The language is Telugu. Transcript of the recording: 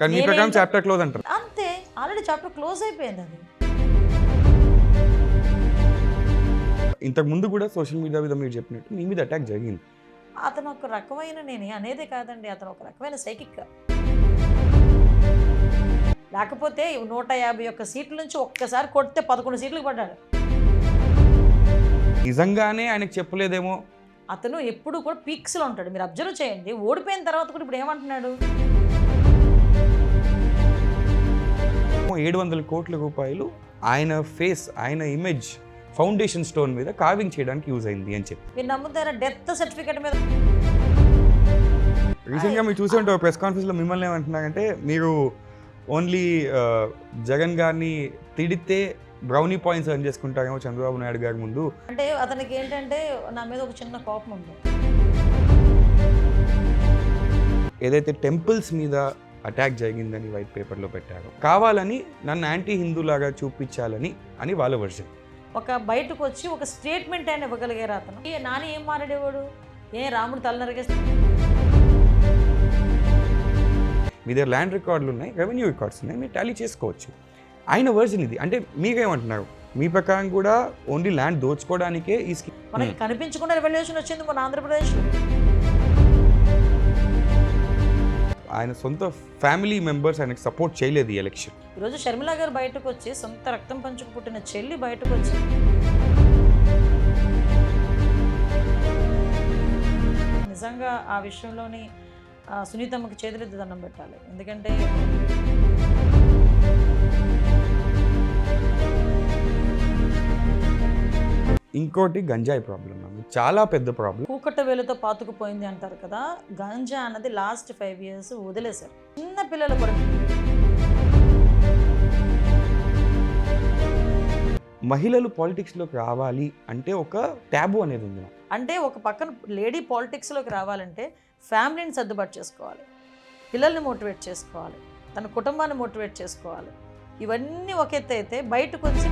కానీ మీ ప్రకారం చెప్- చాప్టర్ క్లోజ్ అంటారు. అంతే ఆల్రెడీ చాప్టర్ క్లోజ్ అయిపోయింది అది. ఇంతకు ముందు కూడా సోషల్ మీడియా మీద మీరు చెప్పినట్టు మీ మీద అటాక్ జరిగింది. అతను ఒక రకమైన నేను అనేదే కాదండి అతను ఒక రకమైన సైకిక్ లేకపోతే నూట యాభై ఒక్క సీట్ల నుంచి ఒక్కసారి కొడితే పదకొండు సీట్లకు పడ్డాడు. నిజంగానే ఆయనకు చెప్పలేదేమో? అతను ఎప్పుడు కూడా పీక్స్లో ఉంటాడు. మీరు అబ్జర్వ్ చేయండి. ఓడిపోయిన తర్వాత కూడా ఇప్పుడు ఏమంటున్నాడు? ఏడు వందల కోట్ల రూపాయలు ఆయన ఫేస్ ఆయన ఇమేజ్ ఫౌండేషన్ స్టోన్ మీద కావింగ్ చేయడానికి యూజ్ అయింది అని చెప్పి. మీరు నమ్ముతారా? డెత్ సర్టిఫికేట్ మీద. రీసెంట్గా మీరు చూసే ఉంటే ప్రెస్ కాన్ఫరెన్స్లో మిమ్మల్ని ఏమంటున్నారంటే మీరు ఓన్లీ జగన్ గారిని తిడితే బ్రౌనీ పాయింట్స్ ఎర్న్ చేసుకుంటారేమో చంద్రబాబు నాయుడు గారి ముందు. అంటే అతనికి ఏంటంటే నా మీద ఒక చిన్న కోపం ఉంది. ఏదైతే టెంపుల్స్ మీద అటాక్ జరిగిందని వైట్ పేపర్లో పెట్టారో. కావాలని నన్ను యాంటీ హిందూలాగా చూపించాలని అని వాళ్ళ వర్షన్. ఒక బయటకు వచ్చి ఒక స్టేట్మెంట్ అయినా ఇవ్వగలిగారు అతను. ఏ నాని ఏం మాట్లాడేవాడు? ఏ రాముడు తల నరిగేస్తే మీ దగ్గర ల్యాండ్ రికార్డులు ఉన్నాయి రెవెన్యూ రికార్డ్స్ ఉన్నాయి మీరు టాలీ చేసుకోవచ్చు. ఆయన వర్షన్ ఇది. అంటే మీకేమంటున్నారు? మీ ప్రకారం కూడా ఓన్లీ ల్యాండ్ దోచుకోవడానికే ఈ స్కీమ్ మనకి కనిపించకుండా రెవల్యూషన్ వచ్చింది మన ఆంధ్రప్రదేశ్లో ఆయన సొంత ఫ్యామిలీ మెంబర్స్ ఆయనకు సపోర్ట్ చేయలేదు ఈ ఎలక్షన్. ఈరోజు షర్మిల గారు బయటకు వచ్చి సొంత రక్తం పంచుకు పుట్టిన చెల్లి బయటకు వచ్చి నిజంగా ఆ విషయంలోని ఆ, సునీతమ్మకి చేతులెత్తి దండం పెట్టాలి. ఎందుకంటే ఇంకోటి గంజాయి ప్రాబ్లం చాలా పెద్ద ప్రాబ్లం కూకట్ట వేలుతో పాతుకుపోయింది అంటారు కదా గాంజా అన్నది లాస్ట్ ఫైవ్ ఇయర్స్ వదిలేశారు. చిన్న పిల్లలు కూడా మహిళలు పాలిటిక్స్లోకి రావాలి అంటే ఒక ట్యాబు అనేది ఉంది. అంటే ఒక పక్కన లేడీ పాలిటిక్స్లోకి రావాలంటే ఫ్యామిలీని సర్దుబాటు చేసుకోవాలి. పిల్లల్ని మోటివేట్ చేసుకోవాలి. తన కుటుంబాన్ని మోటివేట్ చేసుకోవాలి. ఇవన్నీ ఒక ఎత్తు అయితే బయటకు వచ్చి